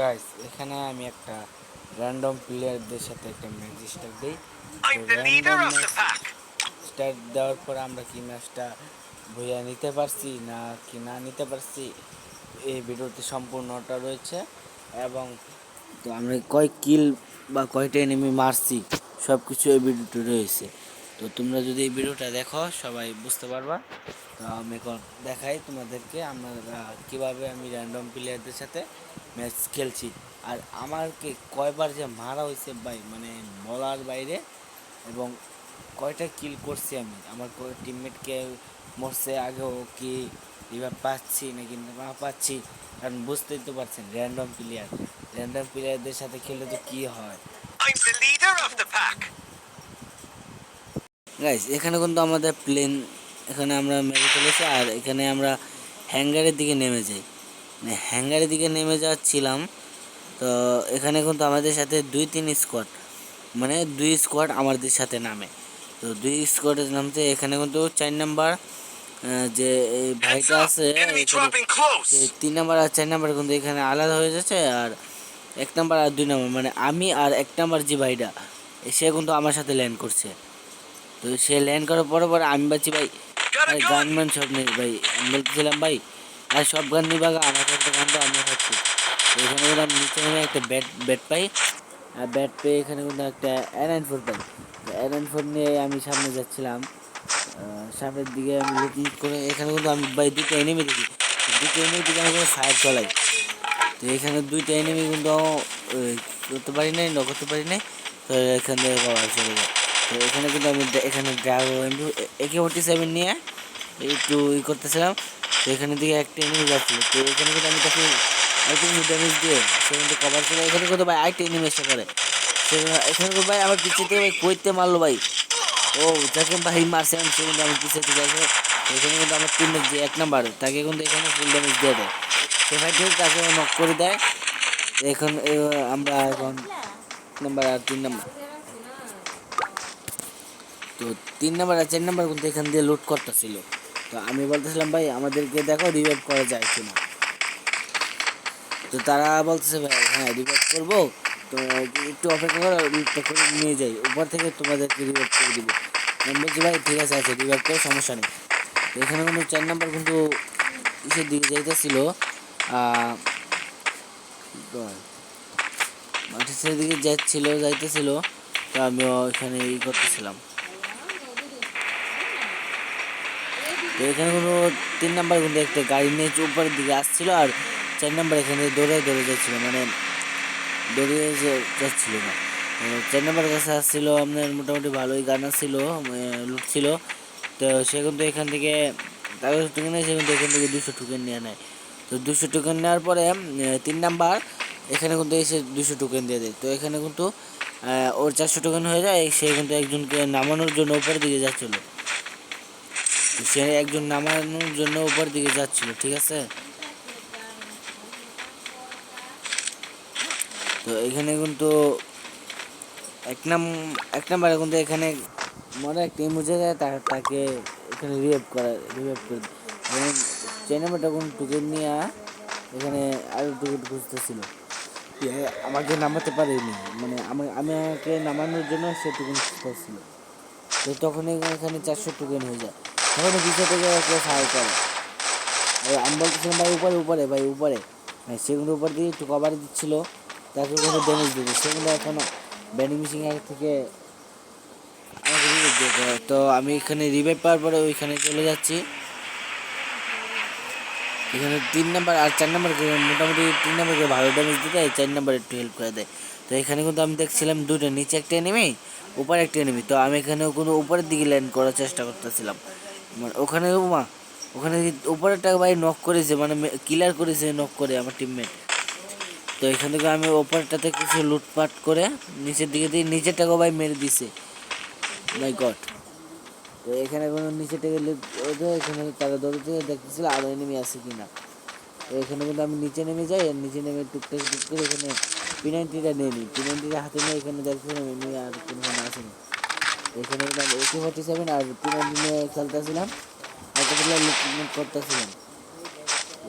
Guys এখানে আমি একটা র্যান্ডম প্লেয়ারদের সাথে একটা ম্যাচ স্টার্ট দিই. স্টার্ট দেওয়ার পর আমরা কি ম্যাচটা বইয়া নিতে পারছি না কি না নিতে পারছি এই ভিডিওতে সম্পূর্ণটা রয়েছে। এবং তো আমরা কয় কিল বা কয়টা এনিমি মারছি সব কিছু এই ভিডিওতে রয়েছে। তো তোমরা যদি এই ভিডিওটা দেখো সবাই বুঝতে পারবা। তো আমি এখন দেখাই তোমাদেরকে আমরা কীভাবে আমি র্যান্ডম প্লেয়ারদের সাথে ম্যাচ খেলছি। আর আমাকে কয়বার যে মারা হয়েছে ভাই মানে বলার বাইরে এবং কয়টা কিল করছি আমি? আমার টিমমেটকে মরছে আগেও কি রিভার পাচ্ছি নাকি না পাচ্ছি? কারণ বুঝতেই তো পারছেন র্যান্ডম প্লেয়ার র্যান্ডম প্লেয়ারদের সাথে খেললে তো কী হয়. গাইস এখানে কিন্তু আমাদের প্লেন এখানে আমরা মেরে চলেছি আর এখানে আমরা হ্যাঙ্গারের দিকে নেমে যাই। হ্যাঙ্গারের দিকে নেমে যাচ্ছিলাম তো এখানে কিন্তু আমাদের সাথে দুই তিন স্কোয়াড মানে দুই স্কোয়াড আমাদের সাথে নামে। তো দুই স্কোয়াডের নামতে এখানে কিন্তু চার নাম্বার যে এই ভাইটা আছে তিন নাম্বার আর চার নাম্বার কিন্তু এখানে আলাদা হয়ে যাচ্ছে আর এক নাম্বার আর দুই নাম্বার মানে আমি আর এক নাম্বার যে ভাইটা সে কিন্তু আমার সাথে ল্যান্ড করছে। তো সে ল্যান্ড করার পরে পরে আমি বলছি ভাই. গানম্যান সব নেই ভাই আমি বলতেছিলাম ভাই আর সব গান নিবা গা, আমাকে একটা গান আমি খাচ্ছি। তো এখানে কিন্তু আমি নিচে নেমে একটা ব্যাট ব্যাট পাই। আর ব্যাট পেয়ে এখানে কিন্তু একটা এন ফোর পাই। এন ফোর নিয়ে আমি সামনে যাচ্ছিলাম। সামনের দিকে আমি লুট করে এখানে কিন্তু আমি ভাই দুটো এনিমি দেখি। দুটো এনিমি দিকে আমি ফায়ার চালাই তো এখানে দুইটা এনিমি কিন্তু করতে পারি নাই ন করতে পারি নাই। তো এখান থেকে চলে যায়। তো এখানে কিন্তু আমি এখানে একে ফোর্টি সেভেন নিয়ে। একটু ই করতেছিলাম, তো এখানে দিকে একটা এনিমি যাচ্ছিল। তো এখানে কিন্তু আমি তাকে আরেকটু ড্যামেজ দিয়ে সে কিন্তু কভার করে, এখানে কিন্তু ভাই আরেকটা এনিমি এসে করে এখানে কিন্তু ভাই আমার পিছিয়ে থেকে ভাই কইতে মারলো ভাই। ও, যাকে ভাই মারছে আমি, সে কিন্তু আমার পিছিয়ে থেকে আসে। এখানে কিন্তু আমার টিমের যে এক নাম্বার তাকে কিন্তু এখানে ফুল ড্যামেজ দিয়ে দেয়। সে ভাই ঠিক তাকে নক করে দেয়। এখন আমরা এখন নাম্বার আর তিন নাম্বার তো তিন নাম্বার আর চার নাম্বার কিন্তু এখান দিয়ে লুট করতেছিল। তো আমি বলতেছিলাম, ভাই, আমাদেরকে দেখো রিভাইভ করা যায় কিনা। তো তারা বলতেছে, ভাই হ্যাঁ রিভাইভ করব। তো একটু অপেক্ষা করো করে নিয়ে যাই। উপর থেকে তোমাদেরকে রিভাইভ করে দিব। আমি বলছি, ভাই, ঠিক আছে আছে রিভাইভ করে, সমস্যা নেই। এখানে কিন্তু চার নাম্বার কিন্তু ইসের দিকে যাইতেছিল মাঠের দিকে যাচ্ছিল, যাইতেছিল, তো আমিও এখানে ই করতেছিলাম। তো এখানে কোনো তিন নাম্বার কিন্তু একটা গাড়ি নিয়ে উপরের দিকে আসছিল আর চার নাম্বার এখানে দৌড়ে দৌড়ে যাচ্ছিল মানে দৌড়ে যে- যাচ্ছিল না। চার নাম্বার কাছে আসছিল, আপনার মোটামুটি ভালোই গান ছিল লুট ছিল। তো সে কিন্তু এখান থেকে তাকে টোকেন নেয়, সে কিন্তু এখান থেকে দুশো টোকেন নিয়ে নেয়। তো দুশো টোকেন নেওয়ার পরে তিন নাম্বার এখানে কিন্তু এসে দুশো টোকেন দিয়ে দেয়। তো এখানে কিন্তু ওর চারশো টোকেন হয়ে যায়, সে কিন্তু একজনকে নামানোর জন্য উপরের দিকে যাচ্ছিল। সে একজন নামানোর জন্য উপর দিকে যাচ্ছিল, ঠিক আছে? তো এখানে কিন্তু এক নাম, এক নাম্বারে কিন্তু এখানে মনে একটা মুছে যায় তাকে এখানে রিভাইভ করা, রিভাইভ করে চার নাম্বারটা কোন টুকেন নিয়ে এখানে আরও টুকেন খুঁজতেছিল আমাকে নামাতে পারেনি মানে আমি আমি আমাকে নামানোর জন্য সে টুকেন খুঁজতেছিল। তো তখনই এখানে চারশো টোকেন হয়ে যায়। তখন পিছিয়ে থেকে কেউ সাহায্য করে। আর আমি বলতেছিলাম ভাই উপরে উপরে, ভাই উপরে। হ্যাঁ সে উপর দিয়ে একটু কভার দিচ্ছিল, তাকে কিন্তু ড্যামেজ দিচ্ছে সে কিন্তু এখনও ব্যান্ডিং মেশিন আগে থেকে। তো আমি এখানে রিভাইভ পাওয়ার পরে ওইখানে চলে যাচ্ছি। এখানে তিন নাম্বার আর চার নাম্বারকে মোটামুটি তিন নাম্বারকে ভালো ড্যামেজ দিতে হয়, চার নাম্বার একটু হেল্প করে দেয়। তো এখানে কিন্তু আমি দেখছিলাম দুটো, নিচে একটা এনিমি উপরে একটা এনিমি তো আমি এখানে কোনো উপরের দিকে ল্যান্ড করার চেষ্টা করতেছিলাম। মানে ওখানে মা, ওখানে উপরেরটা ভাই নক করেছে মানে কিলার করেছে নক করে আমার টিমমেট তো এখান থেকে আমি ওপরটাতে কিছু লুটপাট করে নিচের দিকে দিয়ে নিচেরটাকেও ভাই মেরে দিছে। মাই গড তো এখানে কোনো নিচে থেকে লুট ওঠে এখানে তারা দৌড়তে দেখতেছিল আরও এনিমি আছে কিনা। তো এখানে কিন্তু আমি নিচে নেমে যাই, আর নিচে নেমে টুকটাক টুক করে এখানে পি নাইনটিটা নিয়ে নিই। পি নাইনটিটা হাতে নিয়ে এখানে দেখছিলাম এমনি আর কোনো আসেনি এখানে আমি একে ফোর্টি সেভেন আর নাইনটি নিয়ে খেলতেছিলাম। কতগুলো লুটমেন্ট করতেছিলাম।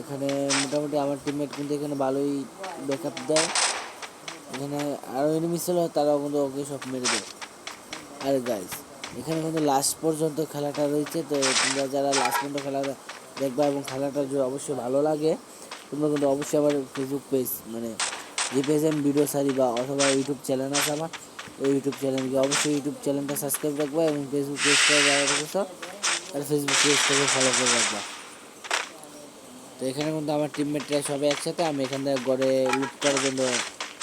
এখানে মোটামুটি আমার টিমমেট কিন্তু এখানে ভালোই ব্যাকআপ দেয়। এখানে আরও এনিমি ছিল, তারাও কিন্তু ওকে সব মেরে দেয়। আর গাইস এখানে কিন্তু লাস্ট পর্যন্ত খেলাটা রয়েছে, তো তোমরা যারা লাস্ট পর্যন্ত খেলাটা দেখবা এবং খেলাটা যদি অবশ্যই ভালো লাগে, তোমরা কিন্তু অবশ্যই আমার ফেসবুক পেজ মানে যে পেজে আমি ভিডিও ছাড়ি বা অথবা ইউটিউব চ্যানেল আছে আমার ওই ইউটিউব চ্যানেলকে অবশ্যই ইউটিউব চ্যানেলটা সাবস্ক্রাইব রাখবা এবং ফেসবুক পেজটা আর ফেসবুক পেজটাকে ফলো করে রাখবা। তো এখানে কিন্তু আমার টিমমেটরা সবাই একসাথে, আমি এখান থেকে গড়ে লুট করার জন্য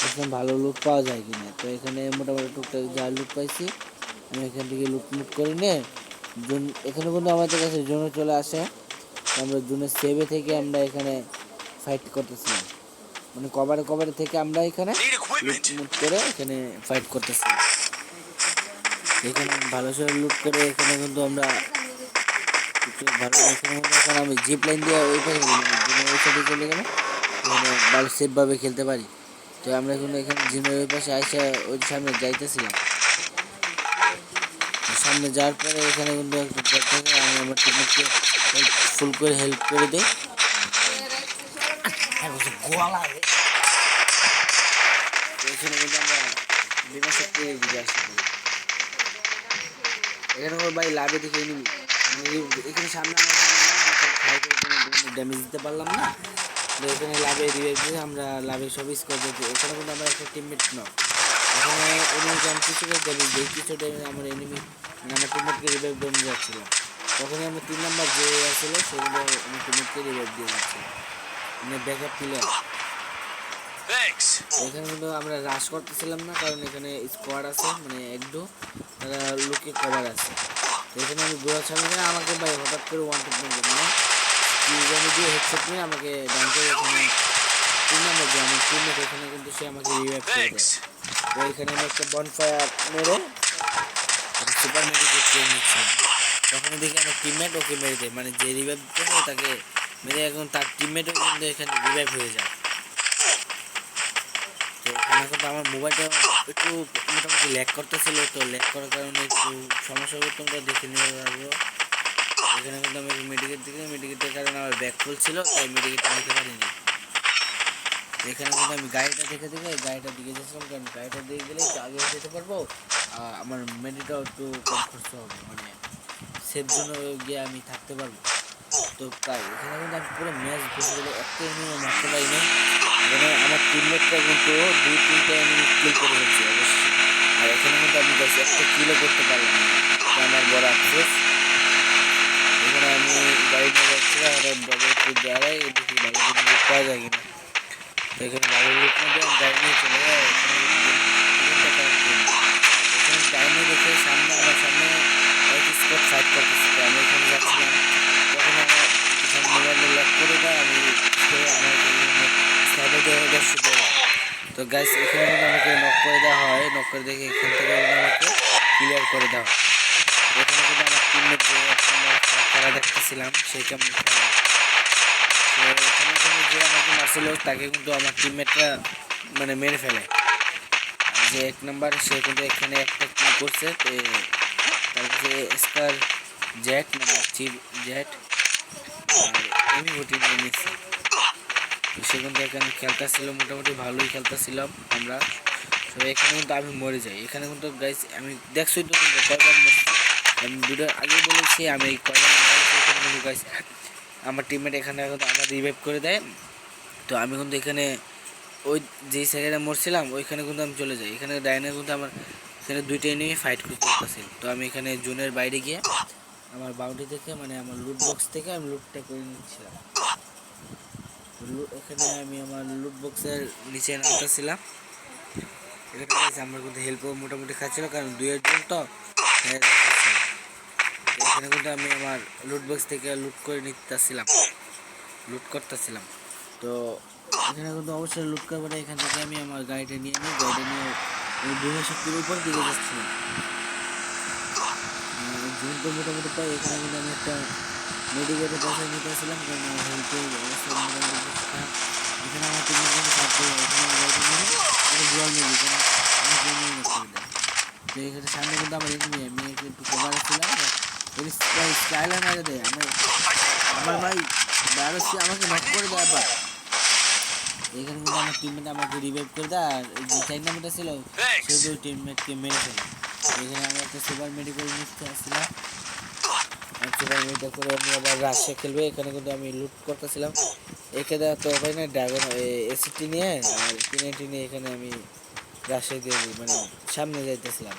দেখলাম ভালো লুট পাওয়া যায় কিনা। তো এখানে মোটামুটি টুকটাক যা লুট পাইছি, আমি এখান থেকে লুট মুট করে নিয়ে জুন এখানে কিন্তু আমাদের কাছে জোনে চলে আসে। আমরা জুনের সেভে থেকে আমরা এখানে ফাইট করতেছিলাম। মানে কভারে কভারে থেকে আমরা এখানে লুট মুট করে এখানে ফাইট করতেছিলাম এখানে ভালো করে লুট করে এখানে কিন্তু আমরা ভালো এখানে আমি জিপ লাইন দিয়ে ওই পাশে ওই সাইডে চলে গেলে এখানে ভালো সেফভাবে খেলতে পারি। তো আমরা এখন এখানে জিমের ওই পাশে আইসা ওই সামনে যাইতেছিলাম। সামনে যাওয়ার পরে এখানে কিন্তু একটা আমি আমার টিমমেটকে ফুল করে হেল্প করে দিই। তো এখানে কিন্তু আমরা বিনা শক্তি দিকে পারি এখানে ওর ভাই লাভে দেখে নিবি? এখানে সামনে আমার ড্যামেজ দিতে পারলাম না। তো এখানে লাভে রিভাইভ দিয়ে আমরা লাভে সব স্কোর দিয়েছি এখানে কিন্তু আমার একটা টিমমেট নক এখানে এনিমিকে আমি কিছু করে ড্যামেজ দিই কিছু ড্যামেজ আমার এনিমি আমার টিমমেটকে রিভাইভ নিয়ে যাচ্ছিলাম। তখনই আমার তিন নাম্বার যে আসছিল, সেগুলো আমার টিমমেটকে রিভাইভ দিয়ে যাচ্ছিল মানে ব্যাকআপ প্লেয়ার. এখানে কিন্তু আমরা রাশ করতেছিলাম না কারণ এখানে স্কোয়াড আছে মানে একডু তারা লুকে কভার আছে। এখানে আমি গোড়া ছাড়ি না আমাকে ভাই হঠাৎ করে ওয়ান টুট মেরে মানে কিউজানি দিয়ে হেডশট নিয়ে আমাকে ডান করে এখানে তিন নম্বর যে আমার টিমমেট এখানে কিন্তু সে আমাকে রিভাইভ করে দেয়। তো এখানে আমি একটা বনফায়ার মেরে সুপার মেডিকেট করে নিচ্ছিলাম তখন দেখি আমার টিমমেট ওকে মেরে দেয়। মানে যে রিভাইভ করে তাকে মেরে এখন তার টিমমেটও কিন্তু এখানে রিভাইভ হয়ে যায়। তো এখানে কিন্তু আমার মোবাইলটা একটু মোটামুটি ল্যাক করতেছিল। তো ল্যাক করার কারণে একটু সমস্যা হতো তোমরা দেখে নিতে পারব এখানে কিন্তু আমি মেডিকেট দিকে মেডিকেটের কারণে আমার ব্যাগ ছিল, তাই মেডিকেটটা নিতে পারিনি। এখানে কিন্তু আমি গাড়িটা দেখে দেখে গাড়িটা দিকে যাচ্ছিলাম। কারণ গাড়িটা দিয়ে গেলে আগে যেতে পারব। আর আমার মেডিটাও একটু কম খরচ হবে। মানে সেফ জন্য গিয়ে আমি থাকতে পারব। তো তাই, এখানে কিন্তু আমি পুরো ম্যাচ বসে গেলে একটা এনিমি মারতে পারিনি। মানে আমার টিমমেটটা কিন্তু দুই, তিনটা এনিমি কিল করে ফেলছে, অবশ্যই। আর এখানে কিন্তু আমি জাস্ট একটা কিলও করতে পারলাম না। আমার বড় আফসোস। এখানে আমি গাড়ি নিয়ে আর ডবল একটু দাঁড়াই দেখি ভালো লুট পাওয়া যায় কিনা। তো এখানে ভালো লুট না, আমি গাড়ি নিয়ে চলে যাই, এখানে কিন্তু এখানে দেখে সামনে আমার সামনে স্পট ফাইট করতেছে তো আমি এখানে যাচ্ছিলাম। তখন আমার কিছু মোবাইলে লক করে দেয়, আমি আমার সাইডে তো গাইস এখানে আমাকে নক করে দেওয়া হয়। নক করে দেখে এখান থেকে আমাকে ক্লিয়ার করে দেওয়া। এখানে কিন্তু আমার টিমমেট যে একসঙ্গে খেলা দেখতেছিলাম সেই কেমন খেলা। তো এখানে কিন্তু যে আমাকে মারছিল, তাকে কিন্তু আমার টিমমেটরা মানে মেরে ফেলে। যে এক নাম্বার সে কিন্তু এখানে একটা কিল করছে, তো তারপরে স্কার জ্যাট মানে চিপ জ্যাট আর এমনি ভোটিং নিয়ে নিচ্ছে। তো সে কিন্তু এখানে খেলতেছিল মোটামুটি ভালোই খেলতেছিলাম আমরা। তো এখানে কিন্তু আমি মরে যাই। এখানে কিন্তু গাইস আমি দেখছোই তো কিন্তু কয়বার মরছি। আমি ভিডিও আগে বলেছি, আমি কয়বার গেছি এখানে কিন্তু গাইস আমার টিমমেট এখানে কিন্তু আবার রিভাইভ করে দেয়। তো আমি কিন্তু এখানে ওই যেই জায়গাটা মরছিলাম, ওইখানে কিন্তু আমি চলে যাই। এখানে ডাইনে কিন্তু আমার এখানে দুইটা এনিমি ফাইট করতেছে। তো আমি এখানে জোনের বাইরে গিয়ে আমার বাউন্ডারি থেকে মানে আমার লুট বক্স থেকে আমি লুটটা করে নিচ্ছিলাম। এখানে আমি আমার লুট বক্সের নিচে নামতেছিলাম। এখানে guys আমার কিন্তু হেল্পও মোটামুটি খাচ্ছিল, কারণ দুইয়ের জন তো হ্যাঁ। তো এখানে কিন্তু আমি আমার লুট বক্স থেকে লুট করে নিতেছিলাম লুট করতেছিলাম। তো এখানে কিন্তু অবশ্যই লুট করব এখান থেকে আমি আমার গাড়িটা নিয়ে নিই, গাড়িটা নিয়ে আমি বিনা শক্তির উপর দিকে যাচ্ছিলাম জুন মোটামুটি পাই এখানে কিন্তু আমি একটা মেডিকেটে পয়সা নিতেছিলাম কারণ আমার খারাপ। এখানে আমার তিন এটা জল তো এখানে সামনে কিন্তু আমার এমনি, আমি একটু কভার ছিলাম স্টাইলার মেরে দেয়। আমার আমার ভাই বারোশি আমাকে নক করে দেয় আবার। এখানে কিন্তু আমার টিমমেট আমাকে রিভাইভ করে দেয় আর যে চার নাম্বারটা ছিল Thanks. টিমমেটকে মেরে ফেলে। এখানে আমি একটা সুপার মেডিকেল নিতে আসছিলাম। সুপার মেডিকেল করে আমি আবার রাশিয়া খেলবে এখানে কিন্তু আমি লুট করতেছিলাম। এখানে তো হয় না ড্রাগন এসিটি নিয়ে আর টিনে টিনে এখানে আমি রাশিয়া দিয়ে মানে সামনে যাইতেছিলাম।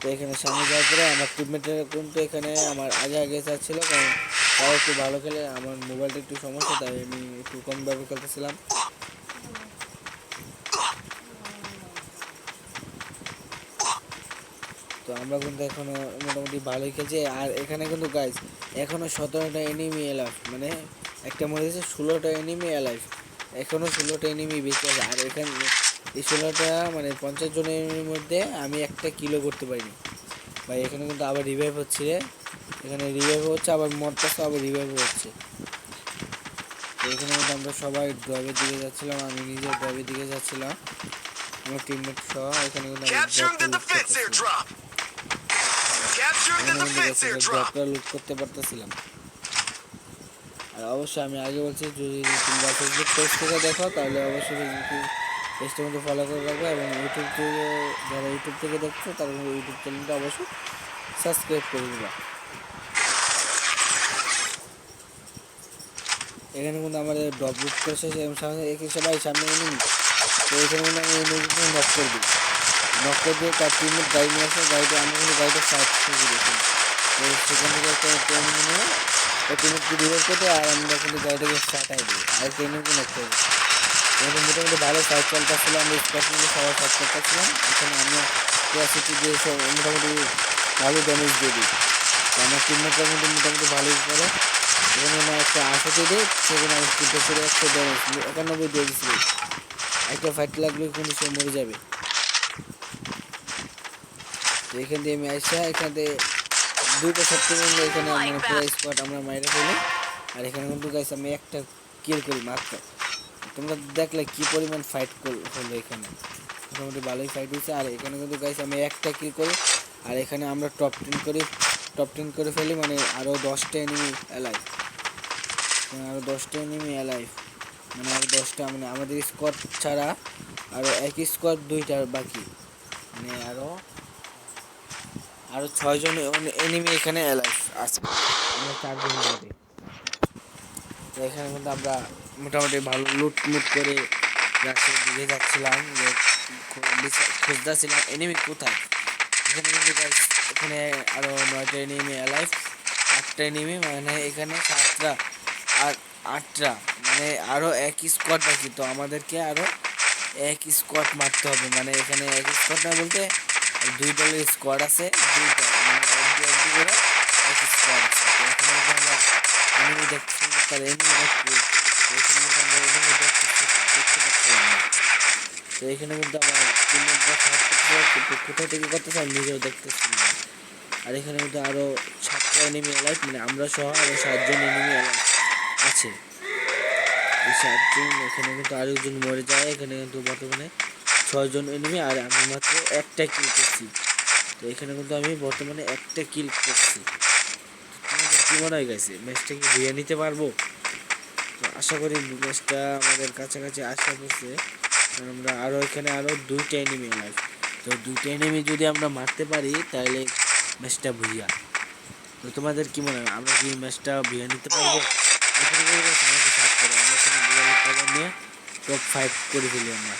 তো এখানে সামনে যাওয়ার পরে আমার টিমমেটের কিন্তু এখানে আমার আগে আগে যাচ্ছিল কারণ তাও একটু ভালো খেলে, আমার মোবাইলটা একটু সমস্যা, তাই আমি একটু কম ব্যবহার করতেছিলাম। তো আমরা কিন্তু এখনও মোটামুটি ভালোই খেলছি। আর এখানে কিন্তু গাইজ এখনও সতেরোটা এনিমি এলাইভ মানে একটা মনে হচ্ছে ষোলোটা এনিমি এলাইভ এখনও ষোলোটা এনিমি বেঁচে আছে। আর এখানে এই ষোলোটা মানে পঞ্চাশ জনের মধ্যে আমি একটা কিলো করতে পারিনি। ভাই এখানে কিন্তু আবার রিভাইভ হচ্ছে রে। এখানে রিভাইভ হচ্ছে আবার মরতেছে আবার রিভাইভ হচ্ছে। তো এখানে কিন্তু আমরা সবাই ড্রবের দিকে যাচ্ছিলাম আমি নিজে ড্রবের দিকে যাচ্ছিলাম। আমার টিমমেট সহ এখানে কিন্তু কিন্তু. ড্রপটা লুট করতে পারতেছিলাম। আর অবশ্যই আমি আগে বলছি যদি তোমরা ফেসবুক পেজ থেকে দেখো তাহলে অবশ্যই ফেসবুক পেজটা মধ্যে ফলো করে রাখবে এবং ইউটিউব থেকে, যারা ইউটিউব থেকে দেখছ, তারা কিন্তু ইউটিউব চ্যানেলটা অবশ্যই সাবস্ক্রাইব করে দেবা। এখানে কিন্তু আমাদের ড্রপ লুট করেছে এবং সামনে একই সবাই সামনে এনে নিই তো এখানে কিন্তু আমি এনে কিন্তু নক করে দিই। নক করে দিয়ে তার টিমের গাড়ি নিয়ে আসে। গাড়িটা আমি কিন্তু গাড়িটা সাইড করে দিয়েছি তো সেখান থেকে একটা ট্রেন নিয়ে ওই টিমেরকে রিভাইভ করতে আর আমরা কিন্তু গাড়িটাকে ফাটাই দিই আর ট্রেনকে নক করে দিই। এখানে মোটামুটি ভালো সাইড চলতেছিল আমরা স্পট নিয়ে সবাই সাইড করতেছিলাম। এখানে আমি ক্লাসিটি দিয়ে সব মোটামুটি ভালো ড্যামেজ দিয়ে দিই। আমার টিমমেটরা কিন্তু মোটামুটি ভালোই করে। এখানে আমার একটা আশাতে দিই সেখানে আমি কিন্তু করে একটা ড্যামেজ একানব্বই দিয়ে দিচ্ছিল একটা ফাইট লাগলে কিন্তু সে মরে যাবে। তো এখান দিয়ে আমি আসা এখান থেকে দুইটা সত্যি মিলে এখানে মানে পুরো স্পট আমরা মাইরে ফেলি। আর এখানে কিন্তু গাইস আমি একটা কিল করি মাত্র। তোমরা দেখলে কি পরিমাণ ফাইট হলো এখানে। মোটামুটি ভালোই ফাইট হয়েছে। আর এখানে কিন্তু গাইস আমি একটা কিল করি আর এখানে আমরা টপ টেন করি। টপ টেন করে ফেলি মানে আরও দশটা এনিমি অ্যালাইভ আরও দশটা এনিমি অ্যালাইভ মানে আরও দশটা মানে আমাদের স্কোয়াড ছাড়া আরও একই স্কোয়াড দুইটা বাকি। মানে আরও আরও ছয়জন এনিমি এখানে অ্যালাইভ আছে। আমরা চারজন এখানে কিন্তু আমরা মোটামুটি ভালো লুট মুট করে রাস্তার দিকে যাচ্ছিলাম যে খুঁজতেছিলাম এনিমি কোথায়? এখানে কিন্তু এখানে আরও নয়টা এনিমি অ্যালাইভ আটটা এনিমি মানে এখানে সাতটা আর আটটা মানে আরও এক স্কোয়াড বাকি, তো আমাদেরকে আরও এক স্কোয়াড মারতে হবে মানে এখানে এক স্কোয়াড না বলতে দুই দলের স্কোয়াড আছে দুইটা মানে একটি একটি করে এক স্কোয়াড আছে, তো এখানে আমরা এনিমি দেখছি, তার এনিমি দেখছি। এখানে দেখতে কিন্তু আমার টিমমেটরা সাহায্য কিন্তু কোথা থেকে করতেছে আমি নিজেও দেখতেছি না। আর এখানে কিন্তু আরও সাতটা এনিমি অ্যালাইভ মানে আমরা সহ আরও সাতজন এনিমি অ্যালাইভ আছে। এই সাতজন, এখানে কিন্তু আরেকজন মরে যায়, এখানে কিন্তু বর্তমানে ছয়জন এনিমি আর আমি মাত্র একটা কিল করছি। তো এখানে কিন্তু আমি বর্তমানে একটা কিল করছি। তোমাদের কি মনে হয় গেছে ম্যাচটা কি ধুয়ে নিতে পারব? আশা করি ম্যাচটা আমাদের কাছাকাছি আসা পড়ছে আমরা আরও এখানে আরও দুইটা এনিমি লাইভ তো দুইটা এনিমি যদি আমরা মারতে পারি, তাহলে ম্যাচটা ভুইয়া তো তোমাদের কি মনে হয়, আমরা কি ম্যাচটা ভুইয়া নিতে পারব? এখানে আমরা এখানে নিয়ে টপ ফাইভ করে ফেলি আমরা।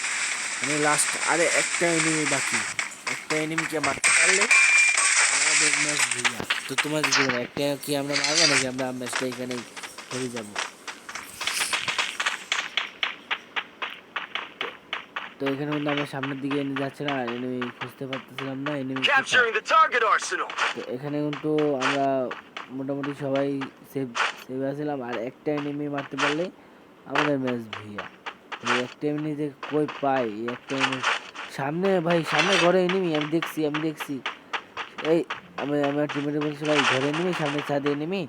মানে লাস্ট আরে একটা এনিমি বাকি। একটা এনিমিকে মারতে পারলে আমাদের ম্যাচ ভুইয়া তো তোমাদের কি একটা কি আমরা মারবো, নাকি আমরা ম্যাচটা এখানেই হেরে যাব? তো এখানে কিন্তু আমরা সামনের দিকে এনে যাচ্ছে না এনিমি খুঁজতে পারতেছিলাম না এনিমি তো এখানে কিন্তু আমরা মোটামুটি সবাই সেভ সেভ আছিলাম। আর একটা এনিমি মারতে পারলে আমাদের ম্যাচ ভুইয়া। এই একটা এমনি যে কই পাই এই একটা এমনি সামনে ভাই সামনে ঘরে এনিমি আমি দেখছি আমি দেখছি। এই আমি আমার টিমের বলছি ভাই ঘরে এনিমি সামনে ছাদে এনিমি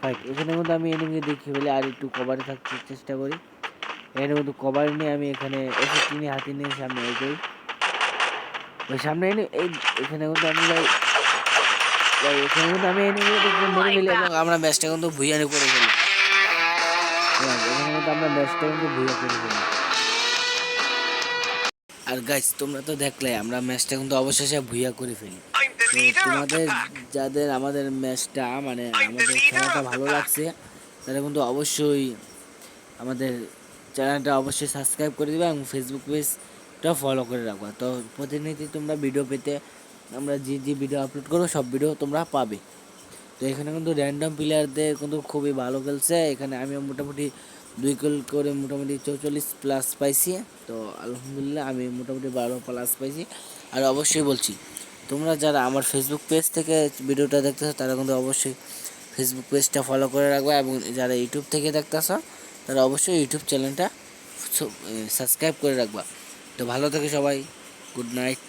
ফাইট এখানে কিন্তু আমি এনিমিকে দেখি বলে আর একটু কভারে থাকতে চেষ্টা করি। এখানে কিন্তু কভার নিয়ে আমি এখানে এসে কিনে হাতে নিয়ে সামনে এগোই। ওই সামনে এনে এই এখানে কিন্তু আমি ভাই এখানে কিন্তু আমি এনে মেরে ফেলি এবং আমরা ম্যাচটা কিন্তু ভুইয়ানি করে ফেলি আমরা ম্যাচটা কিন্তু ভুয়া করে ফেলি আর গাইস তোমরা তো দেখলে, আমরা ম্যাচটা কিন্তু অবশেষে ভুয়া করে ফেলি। তোমাদের যাদের আমাদের ম্যাচটা মানে আমাদের খেলাটা ভালো লাগছে, তারা কিন্তু অবশ্যই আমাদের চ্যানেলটা অবশ্যই সাবস্ক্রাইব করে দেবে এবং ফেসবুক পেজটা ফলো করে রাখবা। তো প্রতিনিধি তোমরা ভিডিও পেতে আমরা যে যে ভিডিও আপলোড করব, সব ভিডিও তোমরা পাবে। তো এখানে কিন্তু র্যান্ডম প্লেয়ারদের কিন্তু খুবই ভালো খেলছে। এখানে আমি মোটামুটি দুই গোল করে মোটামুটি চৌচল্লিশ প্লাস পাইছি। তো আলহামদুলিল্লাহ আমি মোটামুটি বারো প্লাস পাইছি। আর অবশ্যই বলছি, তোমরা যারা আমার ফেসবুক পেজ থেকে ভিডিওটা দেখতেছো, তারা কিন্তু অবশ্যই ফেসবুক পেজটা ফলো করে রাখবা এবং যারা ইউটিউব থেকে দেখতেছো তারা অবশ্যই ইউটিউব চ্যানেলটা সাবস্ক্রাইব করে রাখবা। তো ভালো থাকে সবাই। Good night.